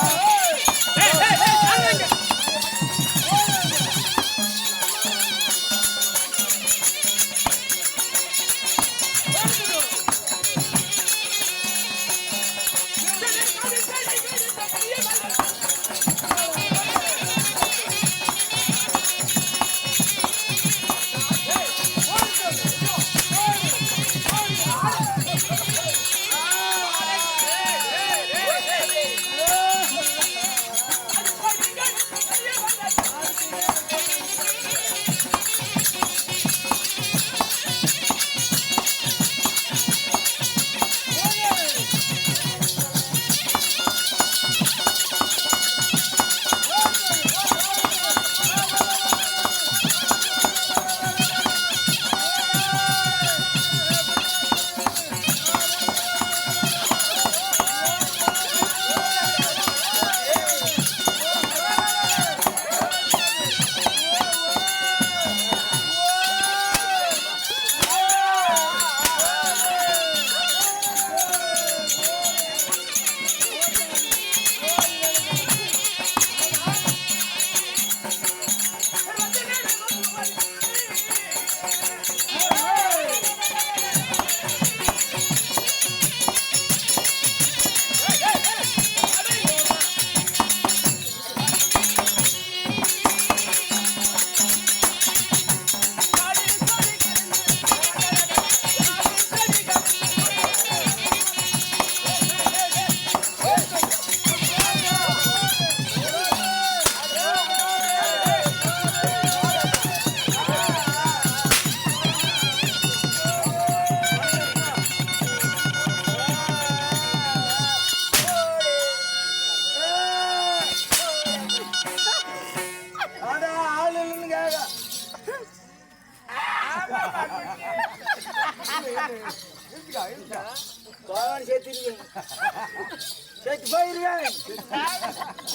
Thank you.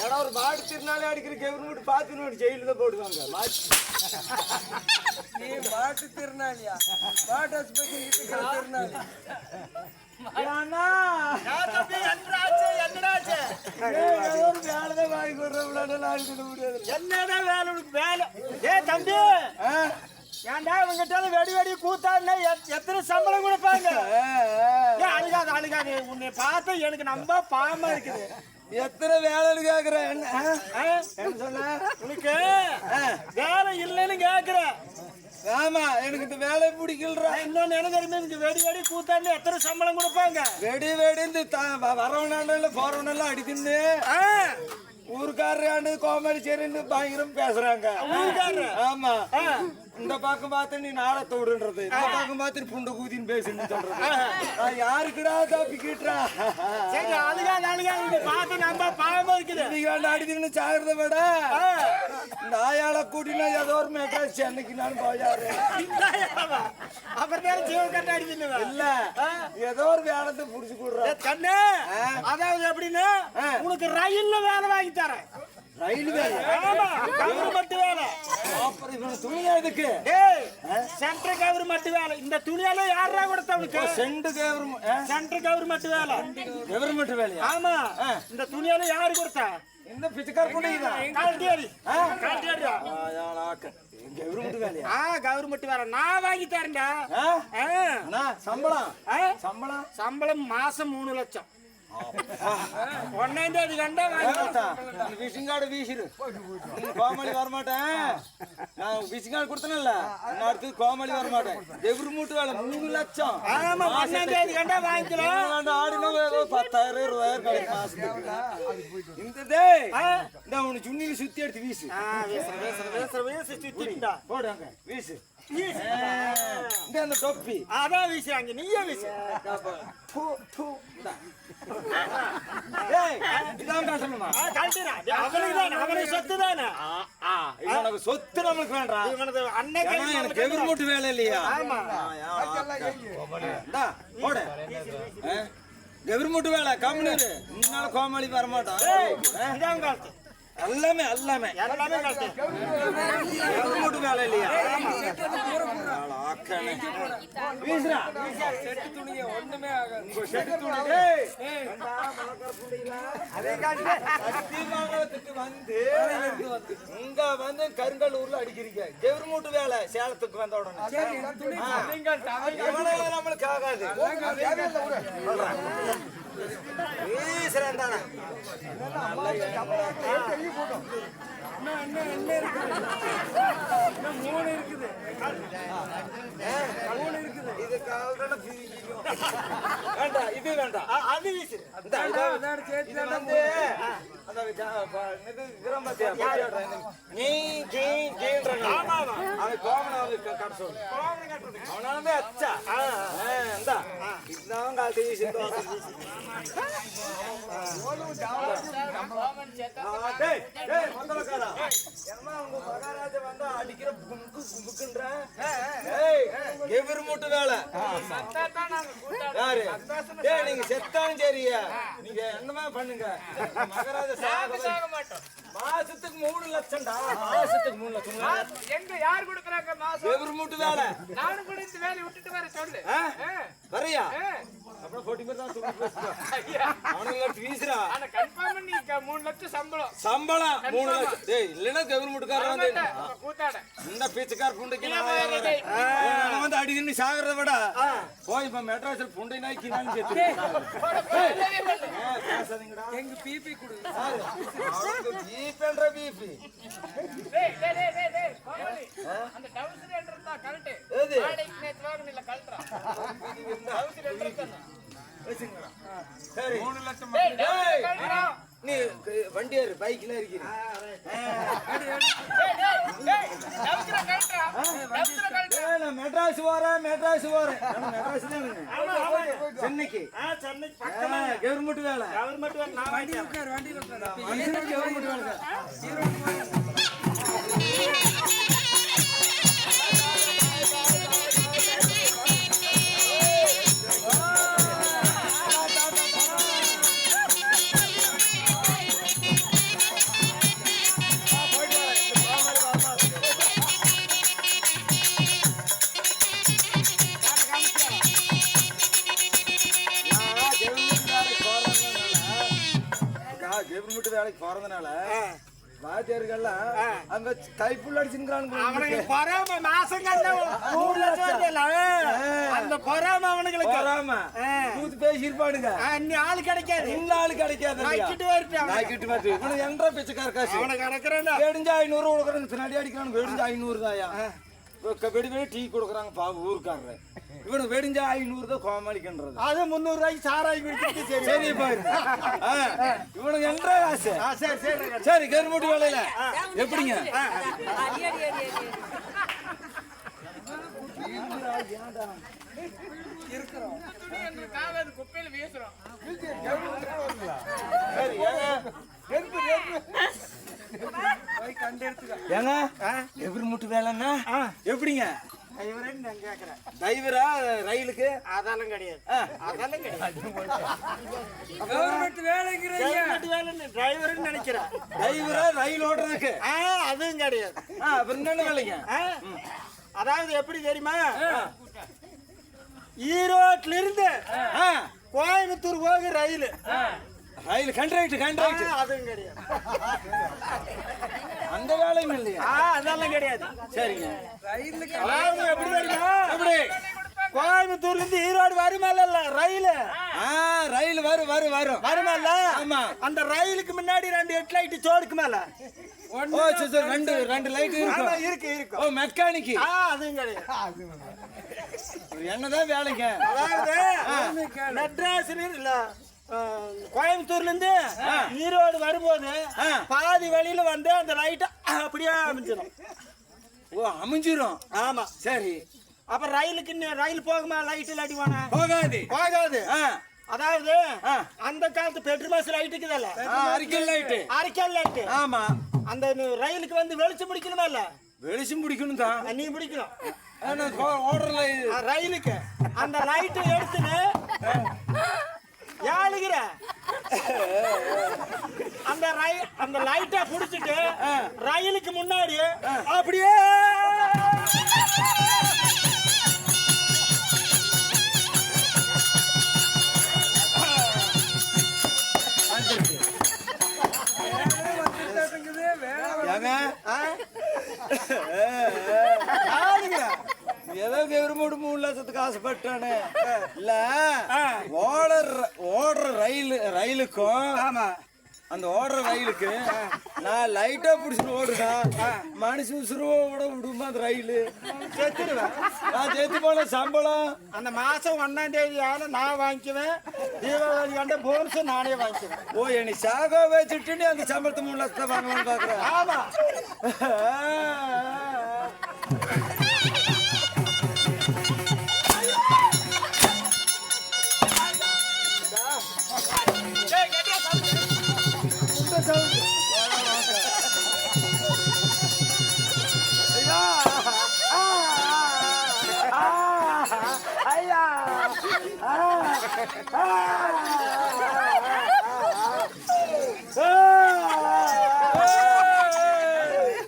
ஏன்னா ஒரு மாடு திருநாளே அடிக்கிற கவர்மெண்ட் பார்த்துன்னு ஜெயில தான் போடுவாங்க நீ மாட்டு திருநாளியா மாட்டு ஆஸ்பத்திரி திருநாளி என்னடா வேலை வேலை? ஏ தம்பி. ஏன்டா இவங்கிட்ட வெடி வெடி கூத்தாடுனா? எத்தனை சம்பளம் கொடுப்பாங்க? அழுகாத அழுகாது. உன்னை பார்த்து எனக்கு நம்ப பாவமா இருக்குது. எத்தனை வேலைன்னு கேக்குறேன். சொன்ன? உனக்கு வேலை இல்லைன்னு கேக்குற. ஆமா எனக்கு இந்த வேலை பிடிக்கலடா. இன்னொன்னு என்ன தெரியுமா? இந்த வெடி வெடி கூத்தாடுனா எத்தனை சம்பளம் கொடுப்பாங்க? வெடி வெடிந்து வரவனாண்ட போறவனெல்லாம் அடிக்குன்னு ஊருக்காரராண்டு கோமாளி சரின்னு பயங்கரம் பேசுறாங்க. ஊருக்காரரு? ஆமா. இந்த பக்கம் பார்த்து நீ நாளத்தை விடுன்றது இந்த பக்கம் பார்த்து புண்டை கூதின்னு பேசுன்னு சொல்றது. நான் யாருக்குடா தப்பிக்கிட்டா சரி அழுகாது உன்னை பார்த்து நம்ப பாவமா இருக்குது. நீங்க அடிதுன்னு சாகிறத விட. நாயால கூட்டினா ஏதோ ஒரு மெட்ராஸ் சென்னைக்கு நான் போயாரு? அப்புறம் நேரம் ஜீவன் கட்ட அடிச்சுன்னு இல்ல. ஏதோ ஒரு வேலத்தை புடிச்சு கொடுறேன் கண்ணு அதாவது எப்படின்னா உனக்கு ரயில்ல வேலை வாங்கி தரேன். ரயில் வேலை ஆமா. கவர்மெண்ட் வேலை. அப்புறம் இவன் துணியா இதுக்கு டேய் சென்ட்ரல் கவர்மெண்ட் வேலை. இந்த துணியால யாரா கொடுத்த உனக்கு செண்டு கவர்மெண்ட் சென்ட்ரல் கவர்மெண்ட் வேலை. கவர்மெண்ட் வேலையா? ஆமா. இந்த துணியால யாரு கொடுத்தா? இந்த பிச்சைக்கார கால்டி அடியா கவர்மெண்ட் வேலையா? ஆ கவர்மெண்ட் வேலை. நான் வாங்கி தரேன்டா. சம்பளம்? சம்பளம்? சம்பளம் மாசம் மூணு லட்சம். ஒன்னாம் தேதி கண்டா வாங்கி விசிங்காடு வீசிரு. கோமாளி வரமாட்டேன். நான் விசிங்காடு கொடுத்தனல்ல. நான் அடுத்து கோமாளி வரமாட்டேன். எவரு மூட்டு வேலை? மூணு லட்சம். ஆமா ஒன்னாம் தேதி கண்டா வாங்கிக்கலாம் நான் ஆடினா ஏதோ பத்தாயிரம் இருபதாயிரம் கிடைக்கும் மாசத்துக்கு. இந்த டேய். இந்த உனக்கு சுண்ணில சுத்தி எடுத்து வீசு. வீசு வீசு. இந்த அந்த தொப்பி அதான் வீசுறாங்க நீயே வீசு தானே, அவனுக்கு சொத்து நம்மளுக்கு வேண்டாம் எனக்கு கவர்மெண்ட் வேலை இல்லையா கவர்மெண்ட் வேலை கம்முனு முன்னால கோமாளி வரமாட்டான். எல்லாமே எல்லாமே. எல்லாமே வேலை இல்லையா? மக்கனே. வீசுடா. செட்டு துணிங்க ஒண்ணுமே ஆகாது. உங்க செட்டு துணி, வந்து இங்க வந்து கருங்கல்லூர்ல அடிக்கிறீங்க. கெவர்மெண்ட் வேலை சேலத்துக்கு வந்த உடனே. நம்மளுக்கு ஆகாது. வீசுறேன் தானே. இன்னும் மூணு இருக்குது மூணு இருக்குது இது பிரிக்கும். வேண்டாம் இது வேண்டாம் அது வீசு தாண்டா வந்து நீ, கீ, கீன்றாங்க. அவன் கோவணம் அவனுக்கு க- கட்ட சொல்லு. அவனால வந்து அச்சா. ஆ, இந்தா. இதுதான் காலத்து வீசு, இந்த வாசல் வீசு. ஆ, டேய், டேய், மந்தலக்காரா. என்னம்மா உங்க மகாராஜா வந்தா அடிக்கிற கும்புக்கு கும்புக்குன்ற? ஏய், எவரு மூட்டு வேலை யாரு நீங்க செத்தாலும் சரியா நீங்க என்னமா பண்ணுங்க மகராஜ சாக மாசத்துக்கு மூணு லட்சம்டா. மாசத்துக்கு மூணு லட்சம். எங்க யார் கொடுக்குறாங்க மாசம்? எவரு மூட்டு வேலை? நானும் கூட இந்த வேலையை விட்டுட்டு வர சொல்லு? வரையா? அப்புறம் போட்டி பேர் தான் சொல்லி பேசுறா. அவனுங்க ஆனா கன்ஃபார்ம் க- மூணு லட்சம் சம்பளம். சம்பளம்? மூணு லட்சம். டேய் கவர்மெண்ட்காரன் வந்து கூத்தாட. இந்த பீச்சுக்கார புண்டைக்கு நான் வந்து அடிக்கணும் சாகிறத விட போய் இப்ப மெட்ராஸ்ல புண்டை நாய்க்கு நான் செத்து எங்க பிபி கொடு. பீஃப். அந்த தான் கழட்டு. எது? வாடகைக்கு நேத்து வாங்கினில்ல கழட்டுறான் டவுசர் என்றது தான் வச்சுங்களா சரி. மூணு லட்சம் நீ க- வண்டி ஏறு பைக்ல இருக்கிற மெட்ராஸ் வரேன் மெட்ராஸ் நான் மெட்ராஸ் தான் சென்னைக்கு. சென்னைக்கு கவர்மெண்ட் வேலை. கவர்மெண்ட் வேலை உட்கார் வண்டியில் உட்கார். கவர்மெண்ட் வேலை. வேலைக்கு போறதுனால வாத்தியார்கள்லாம் அங்க கைப்புள்ள அவனுக்கு அடிச்சுக்கிறானுங்க பொறாம மாசம் அந்த பொறாம அவனுங்களுக்கு. கூத்து பேசி இருப்பானுங்க ஆ, இன்னி ஆள் கிடைக்காது. இந்த ஆளு கிடைக்காது நாய்க்கிட்டு அவனுக்கு. நாய்க்கிட்டு இவனுக்கு என்ற பிச்சைக்கார காசு. அவனுக்கு கிடக்குறேன் வெடிஞ்சு ஐநூறு கொடுக்குறாங்க பின்னாடி அடிக்கிறாங்க வெடிஞ்சு ஐநூறு தாயா? வெடி வெடி டீ கொடுக்குறாங்க பாவு ஊருக்காரரு. இவனுக்கு வெடிஞ்ச ஐநூறு தான் கோமாளிக்கின்றது. அது முந்நூறு ரூபாய்க்கு சாராய் குடிக்கிறது சரி. சரி பாரு. ஆ, இவனுக்கு என்ற காசு. ஆ, சரி சரி சரி. கருமுட்டி வேலையில. எப்படிங்க? காவாது குப்பையில வீசுறோம் சரி ஏங்க. எப்படி முட்டு வேலைன்னா எப்படிங்க? இவரேன்னு நான் கேட்கறேன் டிரைவரா ரயிலுக்கு? அதெல்லாம் கிடையாது. ஆ, அதெல்லாம் கிடையாது. கவர்மெண்ட் வேலைங்கிறீங்க. கவர்மெண்ட் வேலைன்னு டிரைவர்னு நினைக்கிறேன். டிரைவரா ரயில் ஓடுறதுக்கு ஆ அதுவும் கிடையாது. ஆ, அப்புறம் என்னென்ன வேலைங்க? அதாவது எப்படி தெரியுமா? ஈரோட்ல இருந்து ஆ, கோயம்புத்தூர் போக ரயில். ரயில் கண்ட்ராக்ட் கண்ட்ராக்ட் அதுவும் கிடையாது. அந்த வேலையும் இல்லையா. ஆ அதெல்லாம் கிடையாது. சரிங்க. எப்படி தெரியுமா? எப்படி? கோயம்புத்தூர்ல இருந்து ஈரோடு வருமால ரயில். ஆ ரயில் வரும் வரும் வரும். வருமால ஆமா. அந்த ரயிலுக்கு முன்னாடி ரெண்டு ஹெட் லைட் சோடுக்கு மேல. ஓ சரி ரெண்டு ரெண்டு லைட் ஆமா, இருக்கும் இருக்கு இருக்கு. ஓ மெக்கானிக்கு. ஆ அதுவும் கிடையாது. என்னதான் வேலைங்க? அதாவது மெட்ராஸ்ல இல்ல ஆ, கோயம்புத்தூர்ல இருந்து ஈரோடு வரும்போது. பாதி வழியில வந்து அந்த லைட் அப்படியே அமைஞ்சிடும் ஓ அமைஞ்சிரும். ஆமா. சரி. அப்ப ரயிலுக்கு ரயில் போகுமா? லைட் அடிவானா போகாது. போகாது. ஆ. அதாவது. அந்த காலத்து பெட்ரோல் பஸ் லைட் இருக்குதல்ல? அறிக்கை லைட்டு. அரைக்கல் லைட் ஆமா. அந்த ரயிலுக்கு வந்து வெளிச்சம் பிடிக்கணுமா இல்ல? வெளிச்சம் பிடிக்கணும் தான். நீ பிடிக்கணும். ஆனா, ஓ- ஓடுறல இது. ஆ, ரயிலுக்கு. அந்த லைட் எடுத்துன்னு ஏழுகிற அந்த ரயில் அந்த லைட்டை புடிச்சிட்டு ரயிலுக்கு முன்னாடி அப்படியே. ஏங்க? ஏதோ கவர்மெண்ட் மூணு லட்சத்துக்கு ஆசைப்பட்டானே இல்ல. ஓடுற ஓடுற ரயில் ரயிலுக்கும் ஆமா. அந்த ஓடுற ரயிலுக்கு நான் லைட்டா பிடிச்சிட்டு ஓடுனா மனுஷன் உசுரோட விடுமா அந்த ரயிலு? செத்துடுவேன். நான் சேர்த்து போன சம்பளம். அந்த மாசம் ஒன்னாம் தேதி ஆன நான் வாங்கிக்குவேன். தீபாவளி கண்ட போனஸ் நானே வாங்கிக்குவேன். ஓ என்னை சாகா வச்சுட்டு நீ அந்த சம்பளத்தை மூணு லட்சத்தை வாங்கணும்னு பாக்குறேன் ஆமா.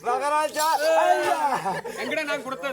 மகாராஜா எங்கடா நான் கொடுத்த